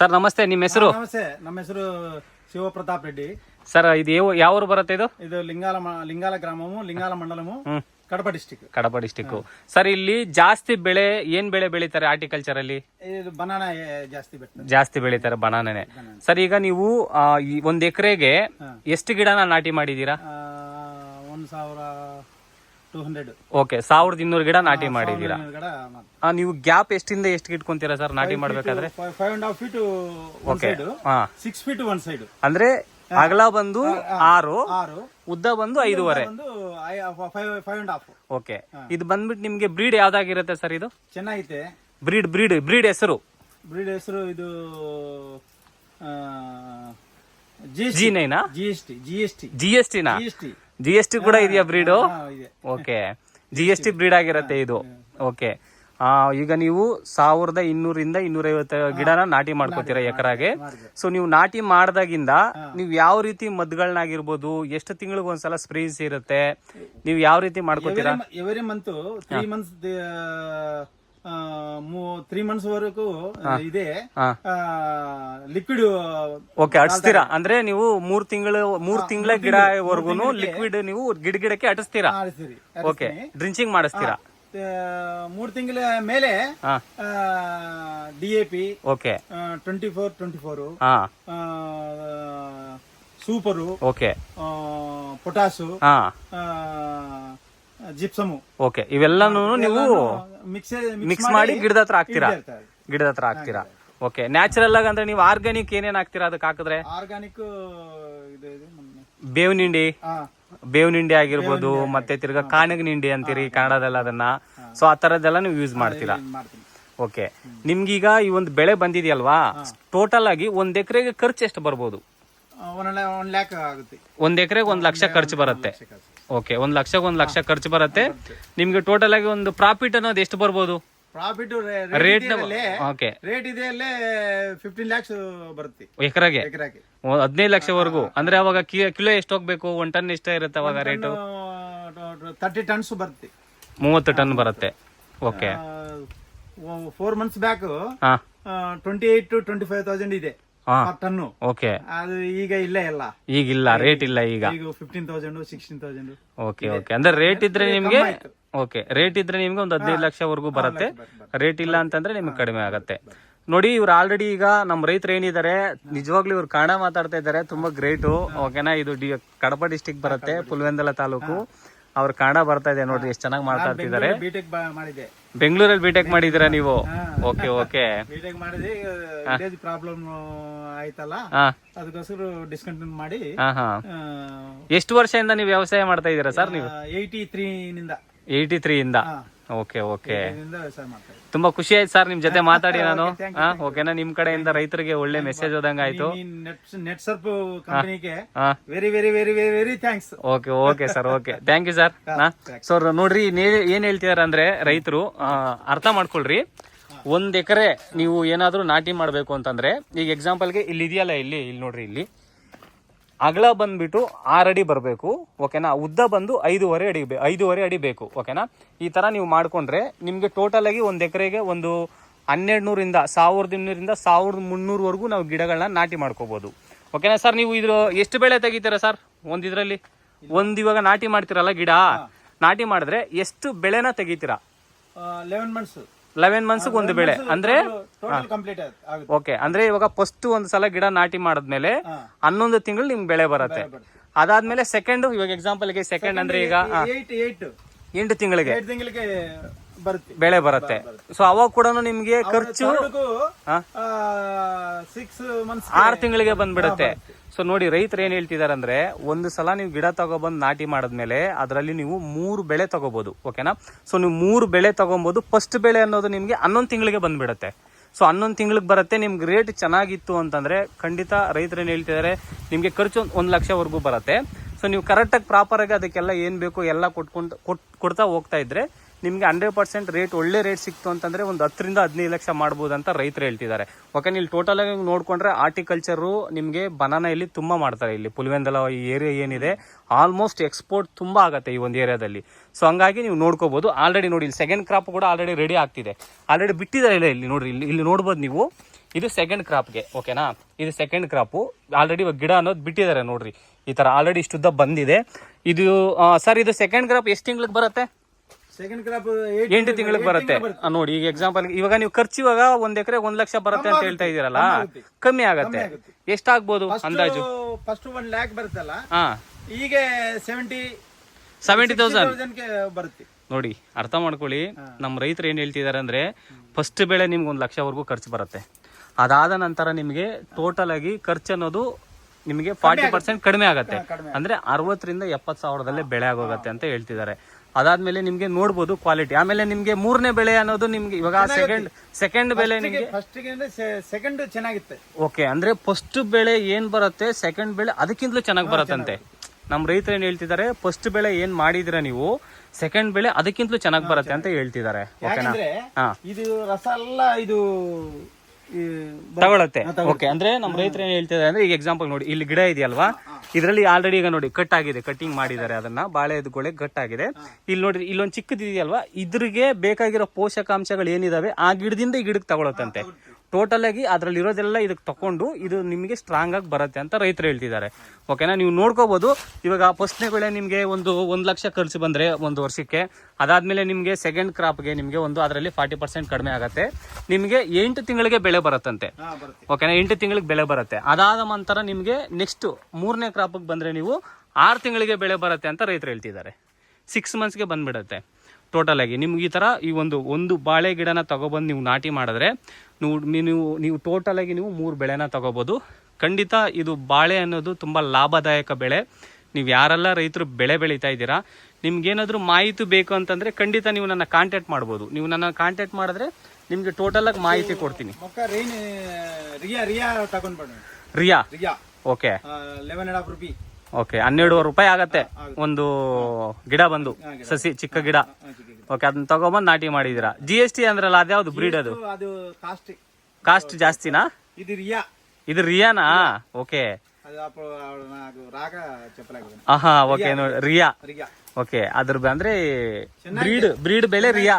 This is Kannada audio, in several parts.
ಸರ್ ನಮಸ್ತೆ ನಿಮ್ಮ ಹೆಸರು? ನಮಸ್ತೆ. ನಮ್ಮ ಹೆಸರು ಶಿವಪ್ರತಾಪ್ ರೆಡ್ಡಿ. ಸರ್ ಇದು ಯಾವ ಯಾವ ಊರು ಬರುತ್ತೆ ಇದು? ಇದು ಲಿಂಗಾಲ ಮ- ಲಿಂಗಾಲ ಗ್ರಾಮವು ಲಿಂಗಾಲ ಮಂಡಲಮು ಹ್ಮ್. Kadapa district Kadapa district sir ಇಲ್ಲಿ ಜಾಸ್ತಿ ಬೆಳೆ ಏನ್ ಬೆಳೆ ಬೆಳೀತಾರೆ ಆರ್ಟಿಕಲ್ಚರ್ ಅಲ್ಲಿ? ಇದು ಬನಾನ ಜಾಸ್ತಿ ಬೆಟ್ಟ ಜಾಸ್ತಿ ಬೆಳೀತಾರೆ ಬನಾನೆ. ಸರ್ ಈಗ ನೀವು ಆ, ಈ ಒಂದ್ ಎಕರೆಗೆ ಎಷ್ಟು ಗಿಡನ ನಾಟಿ ಮಾಡಿದೀರಾ ಆ, ಒಂದ್ ಸಾವಿರ ಟೂ ಹಂಡ್ರೆಡ್ ಓಕೆ ಸಾವಿರದ ಇನ್ನೂರು ಗಿಡ ನಾಟಿ ಮಾಡಿದೀರಾ ಗಡ ಆ, ನೀವು ಗ್ಯಾಪ್ ಎಷ್ಟಿಂದ ಎಷ್ಟು ಇಟ್ಕೊಂತೀರಾ ಸರ್ ನಾಟಿ ಮಾಡ್ಬೇಕಾದ್ರೆ? Five and half feet one side ಹಾ. ಸಿಕ್ಸ್ ಫೀಟ್ ಒನ್ ಸೈಡ್ ಅಂದ್ರೆ ಅಗಲ ಬಂದು ಆರು ಆರು. ಉದ್ದ ಬಂದು ಐದೂವರೆ. ಒಂದು five five and half okay ಇದು ಬಂದ್ಬಿಟ್ಟು ನಿಮ್ಗೆ ಬ್ರೀಡ್ ಯಾವ್ದಾಗಿರುತ್ತೆ ಸರ್ ಇದು? ಚೆನ್ನಾಗೈತೆ. ಬ್ರೀಡ್ ಬ್ರೀಡ್ ಬ್ರೀಡ್ ಹೆಸರು? ಬ್ರೀಡ್ ಹೆಸರು ಇದು G S G Naina G S T G S T G S Tina G S T G S T ಕೂಡ ಇದೆಯಾ breed okay G S T breed ಆಗಿರುತ್ತೆ ಇದು. ಓಕೆ ಈಗ ನೀವು ಸಾವಿರದ ಇನ್ನೂರಿಂದ ಇನ್ನೂರೈವತ್ತು ಗಿಡನ ನಾಟಿ ಮಾಡ್ಕೋತೀರಾ ಎಕರಾಗೆ. ಸೊ ನೀವು ನಾಟಿ ಮಾಡಿದಾಗಿಂದ ನೀವು ಯಾವ ರೀತಿ ಮದ್ಗಳನ್ನಾಗಿರ್ಬೋದು ಎಷ್ಟು ತಿಂಗಳಿಗೆ ಒಂದ್ಸಲ ಸ್ಪ್ರೇಸ್ ಇರುತ್ತೆ ನೀವು ಯಾವ ರೀತಿ ಮಾಡ್ಕೋತೀರಾ? Every month three months three months ವರೆಗೂ ಇದೆ. ಲಿಕ್ವಿಡ್ ಓಕೆ ಅಡಿಸ್ತೀರಾ ಅಂದ್ರೆ ನೀವು ಮೂರ್ ತಿಂಗಳು ಮೂರ್ ತಿಂಗಳ ಗಿಡವರೆಗೂ ಲಿಕ್ವಿಡ್ ನೀವು ಗಿಡ ಗಿಡಕ್ಕೆ ಅಟಿಸ್ತೀರಾ ಓಕೆ ಡ್ರಿಂಚಿಂಗ್ ಮಾಡಿಸ್ತೀರಾ? ಮೂರ್ ತಿಂಗಳ ಮೇಲೆ D A P okay. Twenty four twenty four super okay. Potash ಹಾ. ಜಿಪ್ಸಮು. ಓಕೆ ಇವೆಲ್ಲಾನು ನೀವು ಮಿಕ್ಸ್ ಮಿಕ್ಸ್ ಮಾಡಿ ಗಿಡದ ಹತ್ರ ಹಾಕ್ತೀರಾ? ಗಿಡದ ಹತ್ರ ಹಾಕ್ತೀರಾ? ಓಕೆ ನ್ಯಾಚುರಲ್ ಆಗಿ ಅಂದ್ರೆ ನೀವು ಆರ್ಗ್ಯಾನಿಕ್ ಏನೇನ್ ಹಾಕ್ತೀರಾ ಅದಕ್ಕೆ ಹಾಕಿದ್ರೆ? ನಮ್ಮ ಬೇವಿನ ಹಿಂಡಿ ಬೇವಿನ ಹಿಂಡಿ ಆಗಿರ್ಬೋದು ಮತ್ತೆ ತಿರ್ಗಾ ಕಾಣಗಿನ ಹಿಂಡಿ ಅಂತೀರಿ ಕನ್ನಡದಲ್ಲಿ ಅದನ್ನ. ಸೊ ಆ ತರದೆಲ್ಲ ನೀವು ಯೂಸ್ ಮಾಡ್ತೀರಾ? ಓಕೆ ನಿಮ್ಗೀಗ ಈ ಒಂದು ಬೆಳೆ ಬಂದಿದೆಯಲ್ವಾ? ಟೋಟಲ್ ಆಗಿ ಒಂದ್ ಎಕರೆಗೆ ಖರ್ಚು ಎಷ್ಟು ಬರ್ಬೋದು? ಒಂದ್ ಎಕರೆಗೆ ಒಂದ್ ಲಕ್ಷ ಖರ್ಚು ಬರುತ್ತೆ. ಓಕೆ ಒಂದ್ ಲಕ್ಷಕ್ಕೆ ಒಂದ್ ಲಕ್ಷ ಖರ್ಚು ಬರುತ್ತೆ. ನಿಮ್ಗೆ ಟೋಟಲ್ ಆಗಿ ಒಂದು ಪ್ರಾಫಿಟ್ ಅನ್ನೋದು ಎಷ್ಟು ಬರ್ಬೋದು? ಪ್ರಾಫಿಟ್ ರೇಟ್ ಓಕೆ ರೇಟ್ ಇದೆ ಅಲ್ಲೇ. ಫಿಫ್ಟೀನ್ ಲ್ಯಾಕ್ಸ್ ಬರುತ್ತೆ. ಎಕರೆಗೆ? ಎಕರೆಗೆ. ಹದಿನೈದು ಲಕ್ಷವರೆಗೂ ಅಂದ್ರೆ ಅವಾಗ ಕಿಲೋ ಎಷ್ಟು ಹೋಗ್ಬೇಕು? ಒನ್ ಟನ್ ಎಷ್ಟ ಇರುತ್ತೆ ಅವಾಗ ರೇಟ್ ತರ್ಟಿ ಟನ್ಸ್ ಬರುತ್ತೆ. ಮೂವತ್ತು ಟನ್ ಬರುತ್ತೆ. Okay four months back twenty eight to twenty five thousand ಇದೆ. Ton okay. ಅದು ಈಗ ಇಲ್ಲೇ ಇಲ್ಲ. ಈಗಿಲ್ಲ ರೇಟ್ ಇಲ್ಲ ಈಗ. ಈಗ fifteen thousand sixteen thousand okay okay. ಅಂದ್ರೆ ರೇಟ್ ಇದ್ರೆ ನಿಮ್ಗೆ ಓಕೆ ರೇಟ್ ಇದ್ರೆ ನಿಮ್ಗೆ ಒಂದು ಹದಿನೈದು ಲಕ್ಷವರೆಗೂ ಬರುತ್ತೆ. ರೇಟ್ ಇಲ್ಲ ಅಂತಂದ್ರೆ ನಿಮ್ಗೆ ಕಡಿಮೆ ಆಗತ್ತೆ. ನೋಡಿ ಇವ್ರು ಆಲ್ರೆಡಿ ಈಗ ನಮ್ಮ ರೈತರು ಏನಿದ್ದಾರೆ ನಿಜವಾಗ್ಲೂ ಇವ್ರು ಕನ್ನಡ ಮಾತಾಡ್ತಾ ಇದ್ದಾರೆ ತುಂಬಾ ಗ್ರೇಟು ಓಕೆನಾ ಇದು ಡಿ ಕಡಪ ಡಿಸ್ಟಿಕ್ ಬರುತ್ತೆ ಪುಲ್ವೆಂದಲ ತಾಲೂಕು. ಅವ್ರ ಕನ್ನಡ ಬರ್ತಾ ಇದೆ ನೋಡ್ರಿ ಎಷ್ಟು ಚೆನ್ನಾಗಿ ಮಾತಾಡ್ತಿದ್ದಾರೆ. ಬೆಂಗಳೂರಲ್ಲಿ ಬಿಟೆಕ್ ಮಾಡಿದಿರಾ ನೀವು? ಓಕೆ ಓಕೆ ಬಿಟೆಕ್ ಮಾಡಿದ್ರೆ ವಿಲೇಜ್ ಪ್ರಾಬ್ಲಮ್ ಆಯ್ತಲ್ಲ? ಅದಕ್ಕೋಸ್ಕರ ಡಿಸ್ಕಂಟಿನ್ಯೂ ಮಾಡಿ ಹಾ ಹಾ. ಎಷ್ಟು ವರ್ಷದಿಂದ ನೀವು ವ್ಯವಸಾಯ ಮಾಡ್ತಾ ಇದ್ದೀರಾ ಸರ್ ನೀವು? ಏಯ್ಟಿ ತ್ರೀ ನಿಂದ. ಏಯ್ಟಿ ತ್ರೀ ಇಂದ. Okay okay. ತುಂಬಾ ಖುಷಿ ಆಯ್ತು ಸರ್ ನಿಮ್ ಜೊತೆ ಮಾತಾಡಿ ನಾನು. ಓಕೆನಾ? ನಿಮ್ ಕಡೆಯಿಂದ ರೈತರಿಗೆ ಒಳ್ಳೆ ಮೆಸೇಜ್ ಹೋದಂಗ ಆಯ್ತು. ನೆಟ್ ನೆಟ್ ಸರ್ಪ್ ಕಂಪನಿಗೆ very very very very very thanks okay okay sir okay. Thank you sir sir ನೋಡ್ರಿ ಏನ್ ಹೇಳ್ತಿದಾರೆ ಅಂದ್ರೆ ರೈತರು ಅರ್ಥ ಮಾಡ್ಕೊಳ್ರಿ. ಒಂದ್ ಎಕರೆ ನೀವು ಏನಾದ್ರೂ ನಾಟಿ ಮಾಡ್ಬೇಕು ಅಂತಂದ್ರೆ ಈಗ ಎಕ್ಸಾಂಪಲ್ಗೆ ಇಲ್ಲಿ ಇದೆಯಲ್ಲ ಇಲ್ಲಿ ಇಲ್ಲಿ ನೋಡ್ರಿ ಇಲ್ಲಿ. ಅಗಲ ಬಂದ್ಬಿಟ್ಟು ಆರು ಅಡಿ ಬರಬೇಕು ಓಕೆನಾ? ಉದ್ದ ಬಂದು ಐದೂವರೆ ಅಡಿ ಬೇ- ಐದೂವರೆ ಅಡಿ ಬೇಕು ಓಕೆನಾ? ಈ ಥರ ನೀವು ಮಾಡಿಕೊಂಡ್ರೆ ನಿಮಗೆ ಟೋಟಲಾಗಿ ಒಂದು ಒಂದ್ ಎಕರೆಗೆ ಒಂದು ಹನ್ನೆರಡು ನೂರಿಂದ ಸಾವಿರದ ಇನ್ನೂರಿಂದ ಸಾವಿರದ ಮುನ್ನೂರವರೆಗೂ ನಾವು ಗಿಡಗಳನ್ನ ನಾಟಿ ಮಾಡ್ಕೋಬೋದು. ಓಕೆನಾ ಸರ್ ನೀವು ಇದ್ರ ಎಷ್ಟು ಬೆಳೆ ತೆಗಿತೀರಾ ಸರ್? ಒಂದು ಇದರಲ್ಲಿ? ಒಂದು ಇವಾಗ ನಾಟಿ ಮಾಡ್ತೀರಲ್ಲ ಗಿಡ? ನಾಟಿ ಮಾಡಿದ್ರೆ ಎಷ್ಟು ಬೆಳೆನ ತೆಗಿತೀರಾ? ಲೆವೆನ್ ಮಂತ್ಸ್ ಲೆವೆನ್ ಮಂತ್ಸ್ ಒಂದು ಬೆಳೆ. ಅಂದ್ರೆ ಕಂಪ್ಲೀಟ್ ಓಕೆ ಅಂದ್ರೆ ಇವಾಗ ಫಸ್ಟ್ ಒಂದು ಸಲ ಗಿಡ ನಾಟಿ ಮಾಡಿದ್ಮೇಲೆ. ಹನ್ನೊಂದು ತಿಂಗಳು ನಿಮ್ಗೆ ಬೆಳೆ ಬರುತ್ತೆ. ಅದಾದ್ಮೇಲೆ ಸೆಕೆಂಡ್ ಇವಾಗ ಎಕ್ಸಾಂಪಲ್ಗೆ ಸೆಕೆಂಡ್ ಅಂದ್ರೆ ಈಗ ಎಂಟು ತಿಂಗಳಿಗೆ ಬೆಳೆ ಬರುತ್ತೆ. ಸೊ ಅವಾಗ ಕೂಡ ನಿಮ್ಗೆ ಖರ್ಚು? ಸಿಕ್ಸ್ ಮಂತ್ಸ್ ಆರು ತಿಂಗಳಿಗೆ ಬಂದ್ಬಿಡುತ್ತೆ. ಸೊ ನೋಡಿ ರೈತರು ಏನ್ ಹೇಳ್ತಿದಾರೆ ಅಂದ್ರೆ ಒಂದು ಸಲ ನೀವು ಗಿಡ ತಗೊಬಂದು ನಾಟಿ ಮಾಡಿದ್ಮೇಲೆ ಅದರಲ್ಲಿ ನೀವು ಮೂರು ಬೆಳೆ ತಗೋಬಹುದು ಓಕೆನಾ ಸೊ ನೀವು ಮೂರು ಬೆಳೆ ತಗೊಬಹುದು ಫಸ್ಟ್ ಬೆಳೆ ಅನ್ನೋದು ನಿಮ್ಗೆ ಹನ್ನೊಂದು ತಿಂಗಳಿಗೆ ಬಂದ್ಬಿಡುತ್ತೆ. ಸೊ ಹನ್ನೊಂದು ತಿಂಗಳಿಗೆ ಬರುತ್ತೆ ನಿಮ್ಗೆ ರೇಟ್ ಚೆನ್ನಾಗಿತ್ತು ಅಂತಂದ್ರೆ ಖಂಡಿತ ರೈತರು ಏನ್ ಹೇಳ್ತಿದ್ದಾರೆ ನಿಮ್ಗೆ ಖರ್ಚು ಒಂದು ಒಂದ್ ಲಕ್ಷವರೆಗೂ ಬರುತ್ತೆ. ಸೊ ನೀವು ಕರೆಕ್ಟಾಗಿ ಪ್ರಾಪರಾಗಿ ಅದಕ್ಕೆಲ್ಲ ಏನ್ ಬೇಕು ಎಲ್ಲ ಕೊಟ್ಕೊಂಡು ಕೊಟ್ ಕೊಡ್ತಾ ಹೋಗ್ತಾ ಇದ್ರೆ ನಿಮ್ಗೆ ಹಂಡ್ರೆಡ್ ಪರ್ಸೆಂಟ್ ರೇಟ್ ಒಳ್ಳೆ ರೇಟ್ ಸಿಕ್ತು ಅಂತಂದ್ರೆ ಒಂದು ಹತ್ತರಿಂದ ಹದಿನೈದು ಲಕ್ಷ ಮಾಡ್ಬೋದು ಅಂತ ರೈತರು ಹೇಳ್ತಿದ್ದಾರೆ. ಓಕೆ ನೀವು ಆಗಿ ನೋಡ್ಕೊಂಡ್ರೆ ಆರ್ಟಿಕಲ್ಚರು ನಿಮಗೆ ಬನಾನ ಇಲ್ಲಿ ತುಂಬಾ ಮಾಡ್ತಾರೆ ಇಲ್ಲಿ. ಪುಲ್ವೆಂದಲ ಈ ಏರಿಯಾ ಏನಿದೆ ಆಲ್ಮೋಸ್ಟ್ ಎಕ್ಸ್ಪೋರ್ಟ್ ತುಂಬಾ ಆಗುತ್ತೆ ಈ ಒಂದು ಏರಿಯಾದಲ್ಲಿ ಸೊ ಹಂಗಾಗಿ ನೀವು ನೋಡ್ಕೋಬಹುದು ಆಲ್ರೆಡಿ ನೋಡಿ, ಇಲ್ಲಿ ಸೆಕೆಂಡ್ ಕ್ರಾಪ್ ಕೂಡ ಆಲ್ರೆಡಿ ರೆಡಿ ಆಗ್ತಿದೆ. ಆಲ್ರೆಡಿ ಬಿಟ್ಟಿದ್ದಾರೆ ಇಲ್ಲ ಇಲ್ಲಿ ನೋಡ್ರಿ, ಇಲ್ಲಿ ಇಲ್ಲಿ ನೋಡ್ಬೋದು ನೀವು. ಇದು ಸೆಕೆಂಡ್ ಕ್ರಾಪ್ಗೆ ಓಕೆನಾ ಇದು ಸೆಕೆಂಡ್ ಕ್ರಾಪು ಆಲ್ರೆಡಿ ಇವಾಗ ಗಿಡ ಅನ್ನೋದು ಬಿಟ್ಟಿದ್ದಾರೆ ನೋಡ್ರಿ. ಈ ತರ ಆಲ್ರೆಡಿ ಇಷ್ಟುದ್ದ ಬಂದಿದೆ. ಇದು ಸರ್ ಇದು ಸೆಕೆಂಡ್ ಕ್ರಾಪ್ ಎಷ್ಟು ತಿಂಗ್ಳಿಗೆ ಬರುತ್ತೆ? ಸೆಕೆಂಡ್ ಕ್ರಾಪ್ ಎಂಟು ತಿಂಗಳಿಗೆ ಬರುತ್ತೆ. ಆ, ನೋಡಿ ಈಗ ಎಕ್ಸಾಂಪಲ್ ಇವಾಗ ನೀವು ಖರ್ಚು ಇವಾಗ ಒಂದ್ ಎಕರೆ ಒಂದ್ ಲಕ್ಷ ಬರುತ್ತೆ ಅಂತ ಹೇಳ್ತಾ ಇದೀರಲ್ಲ ಕಮ್ಮಿ ಆಗತ್ತೆ. ಎಷ್ಟಾಗ್ಬೋದು ಅಂದಾಜು? ಫಸ್ಟ್ ಒನ್ ಲ್ಯಾಕ್ ಬರುತ್ತಲ್ಲ? ಹಾ. ಈಗ ಸೆವೆಂಟಿ ಸೆವೆಂಟಿ ತೌಸಂಡ್ ಬರುತ್ತೆ. ನೋಡಿ ಅರ್ಥ ಮಾಡ್ಕೊಳ್ಳಿ. ನಮ್ಮ ರೈತರು ಏನ್ ಹೇಳ್ತಿದ್ದಾರೆ ಅಂದ್ರೆ ಫಸ್ಟ್ ಬೆಳೆ ನಿಮ್ಗೆ ಒಂದು ಲಕ್ಷವರೆಗೂ ಖರ್ಚು ಬರುತ್ತೆ. ಅದಾದ ನಂತರ ನಿಮಗೆ ಟೋಟಲ್ ಆಗಿ ಖರ್ಚು ಅನ್ನೋದು ನಿಮಗೆ ಫಾರ್ಟಿ ಪರ್ಸೆಂಟ್ ಕಡಿಮೆ ಆಗುತ್ತೆ. ಅಂದ್ರೆ ಅರವತ್ತರಿಂದ ಎಪ್ಪತ್ತು ಸಾವಿರದಲ್ಲೇ ಬೆಳೆ ಆಗೋಗತ್ತೆ ಅಂತ ಹೇಳ್ತಿದ್ದಾರೆ ಅದಾದ್ಮೇಲೆ ನಿಮ್ಗೆ ನೋಡ್ಬೋದು ಕ್ವಾಲಿಟಿ ಆಮೇಲೆ ನಿಮ್ಗೆ ಮೂರನೇ ಬೆಳೆ ಅನ್ನೋದು ನಿಮ್ಗೆ ಇವಾಗ ಸೆಕೆಂಡ್ ಸೆಕೆಂಡ್ ಬೆಳೆ ನಿಮ್ಗೆ ಸೆಕೆಂಡ್ ಚೆನ್ನಾಗಿತ್ತು. ಓಕೆ ಅಂದ್ರೆ ಫಸ್ಟ್ ಬೆಳೆ ಏನ್ ಬರುತ್ತೆ ಸೆಕೆಂಡ್ ಬೆಳೆ ಅದಕ್ಕಿಂತಲೂ ಚೆನ್ನಾಗಿ ಬರುತ್ತಂತೆ. ನಮ್ಮ ರೈತರು ಏನ್ ಹೇಳ್ತಿದ್ದಾರೆ ಫಸ್ಟ್ ಬೆಳೆ ಏನ್ ಮಾಡಿದಿರ ನೀವು ಸೆಕೆಂಡ್ ಬೆಳೆ ಅದಕ್ಕಿಂತಲೂ ಚೆನ್ನಾಗಿ ಬರುತ್ತೆ ಅಂತ ಹೇಳ್ತಿದ್ದಾರೆ. ಓಕೆನಾ ಇದು ರಸ ಎಲ್ಲ ಇದು ತಗೊಳತ್ತೆ. ಓಕೆ ಅಂದ್ರೆ ನಮ್ಮ ರೈತರು ಏನ್ ಹೇಳ್ತಿದ್ದಾರೆ ಅಂದ್ರೆ ಈಗ ಎಕ್ಸಾಂಪಲ್ ನೋಡಿ ಇಲ್ಲಿ ಗಿಡ ಇದೆಯಲ್ವಾ? ಇದರಲ್ಲಿ ಆಲ್ರೆಡಿ ಈಗ ನೋಡಿ ಕಟ್ ಆಗಿದೆ ಕಟಿಂಗ್ ಮಾಡಿದ್ದಾರೆ ಅದನ್ನ ಬಾಳೆದುಗೊಳೆ ಕಟ್ ಆಗಿದೆ. ಇಲ್ಲಿ ನೋಡಿ ಇಲ್ಲೊಂದು ಚಿಕ್ಕದಿದೆಯಲ್ವಾ? ಇದ್ರಿಗೆ ಬೇಕಾಗಿರೋ ಪೋಷಕಾಂಶಗಳು ಏನಿದಾವೆ? ಆ ಗಿಡದಿಂದ ಈ ಗಿಡಕ್ಕೆ ತಗೊಳತ್ತಂತೆ. ಟೋಟಲ್ ಆಗಿ ಅದ್ರಲ್ಲಿ ಇರೋದೆಲ್ಲ ಇದಕ್ಕೆ ತಕೊಂಡು ಇದು ನಿಮಗೆ ಸ್ಟ್ರಾಂಗ್ ಆಗಿ ಬರುತ್ತೆ ಅಂತ ರೈತರು ಹೇಳ್ತಿದ್ದಾರೆ. ಓಕೆನಾ ನೀವು ನೋಡ್ಕೋಬಹುದು ಇವಾಗ ಫಸ್ಟ್ನೇ ಬೆಳೆ ನಿಮಗೆ ಒಂದು ಒಂದು ಲಕ್ಷ ಖರ್ಚು ಬಂದರೆ ಒಂದು ವರ್ಷಕ್ಕೆ ಅದಾದಮೇಲೆ ನಿಮಗೆ ಸೆಕೆಂಡ್ ಕ್ರಾಪ್ಗೆ ನಿಮಗೆ ಒಂದು ಅದರಲ್ಲಿ ಫಾರ್ಟಿ ಪರ್ಸೆಂಟ್ ಕಡಿಮೆ ಆಗುತ್ತೆ. ನಿಮಗೆ ಎಂಟು ತಿಂಗಳಿಗೆ ಬೆಳೆ ಬರುತ್ತಂತೆ. ಓಕೆನಾ ಎಂಟು ತಿಂಗಳಿಗೆ ಬೆಳೆ ಬರುತ್ತೆ. ಅದಾದ ನಂತರ ನಿಮಗೆ ನೆಕ್ಸ್ಟ್ ಮೂರನೇ ಕ್ರಾಪಿಗೆ ಬಂದರೆ ನೀವು ಆರು ತಿಂಗಳಿಗೆ ಬೆಳೆ ಬರುತ್ತೆ ಅಂತ ರೈತರು ಹೇಳ್ತಿದ್ದಾರೆ. ಸಿಕ್ಸ್ ಮಂತ್ಸ್ಗೆ ಬಂದ್ಬಿಡುತ್ತೆ. ಟೋಟಲ್ ಆಗಿ. ನಿಮ್ಗೆ ಈ ಥರ ಈ ಒಂದು ಒಂದು ಬಾಳೆ ಗಿಡನ ತೊಗೊಬಂದು ನೀವು ನಾಟಿ ಮಾಡಿದ್ರೆ ನೀವು ನೀವು ನೀವು ಟೋಟಲ್ ಆಗಿ ನೀವು ಮೂರು ಬೆಳೆನ ತೊಗೋಬೋದು. ಖಂಡಿತ ಇದು ಬಾಳೆ ಅನ್ನೋದು ತುಂಬ ಲಾಭದಾಯಕ ಬೆಳೆ. ನೀವು ಯಾರೆಲ್ಲ ರೈತರು ಬೆಳೆ ಬೆಳೀತಾ ಇದ್ದೀರಾ ನಿಮ್ಗೇನಾದರೂ ಮಾಹಿತಿ ಬೇಕು ಅಂತಂದರೆ ಖಂಡಿತ ನೀವು ನನ್ನ ಕಾಂಟ್ಯಾಕ್ಟ್ ಮಾಡ್ಬೋದು. ನೀವು ನನ್ನ ಕಾಂಟ್ಯಾಕ್ಟ್ ಮಾಡಿದ್ರೆ ನಿಮಗೆ ಟೋಟಲ್ ಆಗಿ ಮಾಹಿತಿ ಕೊಡ್ತೀನಿ. ರಿಯಾ ರಿಯಾ ರಿಯಾ? ರಿಯಾ. Okay eleven of half rupee okay ಹನ್ನೆರಡುವರೆ ರೂಪಾಯಿ ಆಗತ್ತೆ. ಒಂದು ಗಿಡ ಬಂದು ಸಸಿ ಚಿಕ್ಕ ಗಿಡ. ಓಕೆ ಅದನ್ನ ತಗೊಂಬಂದು ನಾಟಿ ಮಾಡಿದಿರ? ಜಿ ಎಸ್ ಟಿ ಅಂದ್ರಲ್ಲ ಅದ್ಯಾವ್ದು ಬ್ರೀಡ್ ಅದು? ಕಾಸ್ಟ್ ಜಾಸ್ತಿನಾ? ಇದು ರಿಯಾನಾ? ಓಕೆ. ಹಾ ಓಕೆ ನೋಡಿ ರಿಯಾ. ಓಕೆ ಅದ್ರ ಅಂದ್ರೆ ಬ್ರೀಡ್ ಬ್ರೀಡ್ ಬೆಲೆ ರಿಯಾ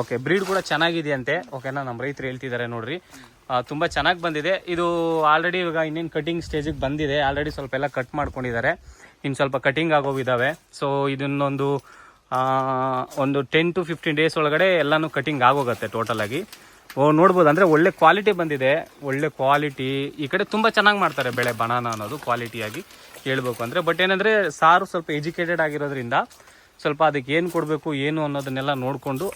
ಓಕೆ ಬ್ರೀಡ್ ಕೂಡ ಚೆನ್ನಾಗಿದೆಯಂತೆ. ಓಕೆನಾ ನಮ್ಮ ರೈತರು ಹೇಳ್ತಿದ್ದಾರೆ ನೋಡ್ರಿ. ತುಂಬಾ ಚೆನ್ನಾಗಿ ಬಂದಿದೆ. ಇದು ಆಲ್ರೆಡಿ ಇವಾಗ ಇನ್ನೇನು ಕಟಿಂಗ್ ಸ್ಟೇಜಿಗೆ ಬಂದಿದೆ. ಆಲ್ರೆಡಿ ಸ್ವಲ್ಪ ಎಲ್ಲ ಕಟ್ ಮಾಡ್ಕೊಂಡಿದ್ದಾರೆ. ಇನ್ನು ಸ್ವಲ್ಪ ಕಟಿಂಗ್ ಆಗೋವಿದ್ದಾವೆ ಸೊ ಇದನ್ನೊಂದು ಒಂದು ಟೆನ್ ಟು ಫಿಫ್ಟೀನ್ ಡೇಸ್ ಒಳಗಡೆ ಎಲ್ಲಾನು ಕಟಿಂಗ್ ಆಗೋಗುತ್ತೆ ಟೋಟಲ್ ಆಗಿ. ಓ, ನೋಡ್ಬೋದು. ಅಂದರೆ ಒಳ್ಳೆ ಕ್ವಾಲಿಟಿ ಬಂದಿದೆ. ಒಳ್ಳೆ ಕ್ವಾಲಿಟಿ ಈ ಕಡೆ ತುಂಬ ಚೆನ್ನಾಗಿ ಮಾಡ್ತಾರೆ ಬೆಳೆ, ಬನಾನ ಅನ್ನೋದು ಕ್ವಾಲಿಟಿಯಾಗಿ ಹೇಳ್ಬೇಕು ಅಂದರೆ. ಬಟ್ ಏನಂದರೆ ಸಾರು ಸ್ವಲ್ಪ ಎಜುಕೇಟೆಡ್ ಆಗಿರೋದ್ರಿಂದ ಸ್ವಲ್ಪ ಅದಕ್ಕೆ ಏನು ಕೊಡಬೇಕು, ಏನು ಅನ್ನೋದನ್ನೆಲ್ಲ ನೋಡಿಕೊಂಡು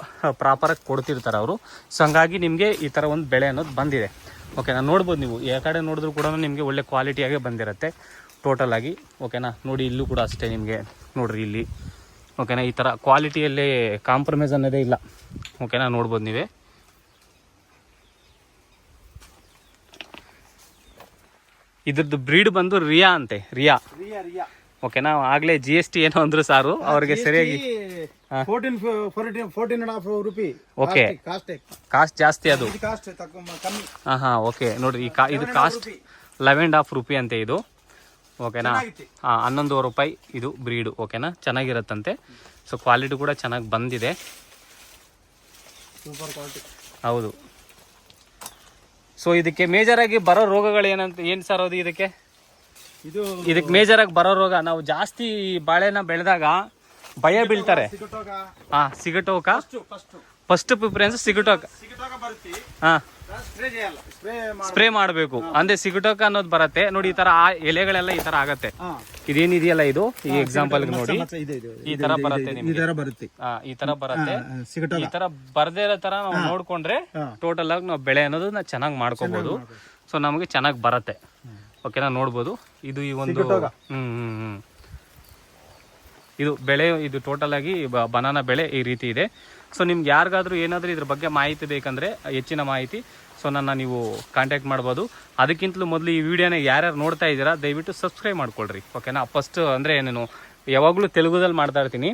ಪ್ರಾಪರಾಗಿ ಕೊಡ್ತಿರ್ತಾರೆ ಅವರು. ಸೊ ಹಂಗಾಗಿ ನಿಮಗೆ ಈ ಥರ ಒಂದು ಬೆಳೆ ಅನ್ನೋದು ಬಂದಿದೆ. ಓಕೆನಾ ನೋಡ್ಬೋದು ನೀವು. ಯಾವ ಕಡೆ ನೋಡಿದ್ರು ಕೂಡ ನಿಮಗೆ ಒಳ್ಳೆ ಕ್ವಾಲಿಟಿಯಾಗೇ ಬಂದಿರುತ್ತೆ. ಟೋಟಲಾಗಿ ಓಕೆನಾ ನೋಡಿ, ಇಲ್ಲೂ ಕೂಡ ಅಷ್ಟೇ ನಿಮಗೆ. ನೋಡ್ರಿ ಇಲ್ಲಿ. ಓಕೆನಾ ಈ ಥರ ಕ್ವಾಲಿಟಿಯಲ್ಲಿ ಕಾಂಪ್ರಮೈಸ್ ಅನ್ನೋದೇ ಇಲ್ಲ. ಓಕೆನಾ ನೋಡ್ಬೋದು ನೀವೇ. ಇದ್ರದ್ದು ಬ್ರೀಡ್ ಬಂದು ರಿಯಾ ಅಂತೆ ರಿಯಾ. ರಿಯಾ ರಿಯಾ. ಓಕೆನಾ ಆಗ್ಲೇ ಜಿ ಎಸ್ ಟಿ ಏನೋ ಅಂದ್ರು ಸಾರು ಅವ್ರಿಗೆ ಸರಿಯಾಗಿ fourteen fourteen fourteen and half rupee Okay. Cost ಜಾಸ್ತಿ ಅದು. ಹಾ ಹಾ ಓಕೆ ನೋಡ್ರಿ ಈ ಕಾ ಇದು ಕಾಸ್ಟ್ ಲೆವೆನ್ ಹಾಫ್ ರುಪಿ ಅಂತೆ ಇದು. ಓಕೆನಾ ಹಾಂ ಹಾ ಹನ್ನೊಂದುವರೆ ರೂಪಾಯಿ ಇದು ಬ್ರೀಡು ಓಕೆನಾ ಚೆನ್ನಾಗಿರತ್ತಂತೆ. ಸೊ ಕ್ವಾಲಿಟಿ ಕೂಡ ಚೆನ್ನಾಗಿ ಬಂದಿದೆ. ಸೂಪರ್ ಕ್ವಾಲಿಟಿ ಹೌದು. ಸೊ ಇದಕ್ಕೆ ಮೇಜರ್ ಆಗಿ ಬರೋ ರೋಗಗಳು ಏನಂತ ಏನು ಸರ್ ಅದು ಇದಕ್ಕೆ? ಇದು ಇದಕ್ಕೆ ಮೇಜರ್ ಆಗಿ ಬರೋ ರೋಗ ನಾವು ಜಾಸ್ತಿ ಬಾಳೆನ ಬೆಳೆದಾಗ ಭಯ ಬೀಳ್ತಾರೆ. ಹಾ ಸಿಗಟೋಕ ಫಸ್ಟ್ ಪ್ರಿಫರೆನ್ಸ್ ಸಿಗಟೋಕ ಹಾ. ಸ್ಪ್ರೇ ಮಾಡ್ಬೇಕು. ಅಂದ್ರೆ ಸಿಗಟೋಕ ಅನ್ನೋದು ಬರತ್ತೆ. ನೋಡಿ ಈ ತರ ಆ ಎಲೆಗಳೆಲ್ಲ ಈ ತರ ಆಗತ್ತೆ. ಇದೇನಿದೆಯಲ್ಲ ಇದು? ಈ ಎಕ್ಸಾಂಪಲ್ ನೋಡಿ. ಈ ತರ ಬರುತ್ತೆ ಈ ತರ ಬರುತ್ತೆ. ಈ ತರ ಬರ್ದೇ ಇರೋ ತರ ನಾವು ನೋಡ್ಕೊಂಡ್ರೆ ಟೋಟಲ್ ಆಗಿ ನಾವು ಬೆಳೆ ಅನ್ನೋದನ್ನ ಚೆನ್ನಾಗಿ ಮಾಡ್ಕೋಬಹುದು ಸೊ ನಮಗೆ ಚೆನ್ನಾಗಿ ಬರತ್ತೆ. ಓಕೆನಾ ನೋಡ್ಬೋದು. ಇದು ಈ ಒಂದು ಇದು ಬೆಳೆ ಇದು ಟೋಟಲ್ ಆಗಿ ಬನಾನಾ ಬೆಳೆ ಈ ರೀತಿ ಇದೆ. ಸೊ ನಿಮ್ಗೆ ಯಾರಿಗಾದ್ರೂ ಏನಾದರೂ ಇದ್ರ ಬಗ್ಗೆ ಮಾಹಿತಿ ಬೇಕಂದ್ರೆ, ಹೆಚ್ಚಿನ ಮಾಹಿತಿ ಸೊ ನನ್ನ ನೀವು ಕಾಂಟ್ಯಾಕ್ಟ್ ಮಾಡ್ಬೋದು. ಅದಕ್ಕಿಂತಲೂ ಮೊದಲು ಈ ವಿಡಿಯೋನ ಯಾರ್ಯಾರು ನೋಡ್ತಾ ಇದ್ದೀರಾ, ದಯವಿಟ್ಟು ಸಬ್ಸ್ಕ್ರೈಬ್ ಮಾಡ್ಕೊಳ್ರಿ. ಓಕೆನಾ ಫಸ್ಟ್ ಅಂದರೆ ನಾನು ಯಾವಾಗಲೂ ತೆಲುಗುದಲ್ಲಿ ಮಾಡ್ತಾ ಇರ್ತೀನಿ.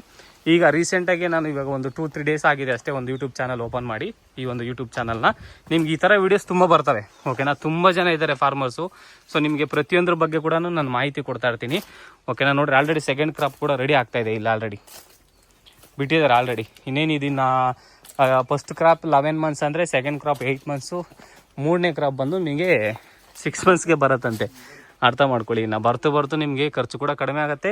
ಈಗ ರೀಸೆಂಟಾಗಿ ನಾನು ಇವಾಗ ಒಂದು ಟೂ ತ್ರೀ ಡೇಸ್ ಆಗಿದೆ ಅಷ್ಟೇ ಒಂದು ಯೂಟ್ಯೂಬ್ ಚಾನಲ್ ಓಪನ್ ಮಾಡಿ, ಈ ಒಂದು ಯೂಟ್ಯೂಬ್ ಚಾನಲ್ನ ನಿಮ್ಗೆ ಈ ಥರ ವೀಡಿಯೋಸ್ ತುಂಬ ಬರ್ತವೆ ಓಕೆನಾ ತುಂಬ ಜನ ಇದ್ದಾರೆ ಫಾರ್ಮರ್ಸು ಸೊ ನಿಮಗೆ ಪ್ರತಿಯೊಂದ್ರ ಬಗ್ಗೆ ಕೂಡ ನಾನು ಮಾಹಿತಿ ಕೊಡ್ತಾ ಇರ್ತೀನಿ. ಓಕೆನಾ ನೋಡಿರಿ ಆಲ್ರೆಡಿ ಸೆಕೆಂಡ್ ಕ್ರಾಪ್ ಕೂಡ ರೆಡಿ ಆಗ್ತಾ ಇದೆ, ಇಲ್ಲ ಆಲ್ರೆಡಿ ಬಿಟ್ಟಿದ್ದಾರೆ ಆಲ್ರೆಡಿ ಇನ್ನೇನು ಇದನ್ನ ಫಸ್ಟ್ ಕ್ರಾಪ್ ಲೆವೆನ್ ಮಂತ್ಸ್ ಅಂದರೆ ಸೆಕೆಂಡ್ ಕ್ರಾಪ್ ಏಯ್ಟ್ ಮಂತ್ಸು ಮೂರನೇ ಕ್ರಾಪ್ ಬಂದು ನಿಮಗೆ ಸಿಕ್ಸ್ ಮಂತ್ಸ್ಗೆ ಬರುತ್ತಂತೆ ಅರ್ಥ ಮಾಡ್ಕೊಳ್ಳಿ ನಾ ಬರ್ತು ಬರ್ತು ನಿಮಗೆ ಖರ್ಚು ಕೂಡ ಕಡಿಮೆ ಆಗುತ್ತೆ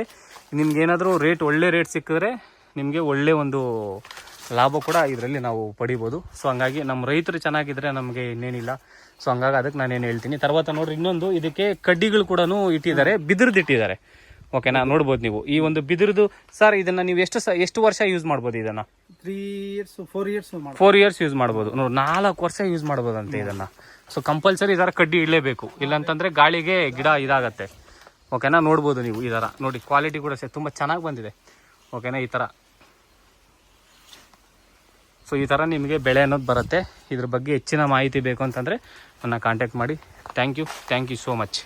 ನಿಮ್ಗೆ ಏನಾದರೂ ರೇಟ್ ಒಳ್ಳೆ ರೇಟ್ ಸಿಕ್ಕಿದ್ರೆ ನಿಮಗೆ ಒಳ್ಳೆ ಒಂದು ಲಾಭ ಕೂಡ ಇದರಲ್ಲಿ ನಾವು ಪಡಿಬೋದು ಸೊ ಹಂಗಾಗಿ ನಮ್ಮ ರೈತರು ಚೆನ್ನಾಗಿದ್ರೆ ನಮಗೆ ಇನ್ನೇನಿಲ್ಲ ಸೊ ಹಂಗಾಗಿ ಅದಕ್ಕೆ ನಾನೇನು ಹೇಳ್ತೀನಿ తర్వాత ನೋಡ್ರಿ ಇನ್ನೊಂದು ಇದಕ್ಕೆ ಕಡ್ಡಿಗಳು ಕೂಡ ಇಟ್ಟಿದ್ದಾರೆ ಬಿದಿರ್ದು ಇಟ್ಟಿದ್ದಾರೆ ಓಕೆನಾ ನೋಡ್ಬೋದು ನೀವು. ಈ ಒಂದು ಬಿದಿರದು ಸರ್ ಇದನ್ನ ನೀವು ಎಷ್ಟು ಸ ಎಷ್ಟು ವರ್ಷ ಯೂಸ್ ಮಾಡ್ಬೋದು ಇದನ್ನ? Three years four years four years use ಮಾಡ್ಬೋದು. ನೋಡಿ ನಾಲ್ಕು ವರ್ಷ ಯೂಸ್ ಮಾಡ್ಬೋದಂತೆ ಇದನ್ನ. ಸೊ ಕಂಪಲ್ಸರಿ ಇದರ ಕಡ್ಡಿ ಇಡಲೇಬೇಕು. ಇಲ್ಲಾಂತಂದ್ರೆ ಗಾಳಿಗೆ ಗಿಡ ಇದಾಗತ್ತೆ. ಓಕೆನಾ ನೋಡ್ಬೋದು ನೀವು ಈ ಥರ ನೋಡಿ ಕ್ವಾಲಿಟಿ ಕೂಡ ತುಂಬಾ ತುಂಬ ಚೆನ್ನಾಗಿ ಬಂದಿದೆ. ಓಕೆನಾ ಈ ಥರ ಸೊ ಈ ಥರ ನಿಮಗೆ ಬೆಳೆ ಅನ್ನೋದು ಬರುತ್ತೆ. ಇದ್ರ ಬಗ್ಗೆ ಹೆಚ್ಚಿನ ಮಾಹಿತಿ ಬೇಕು ಅಂತಂದರೆ ನನ್ನ ಕಾಂಟ್ಯಾಕ್ಟ್ ಮಾಡಿ. Thank you thank you so much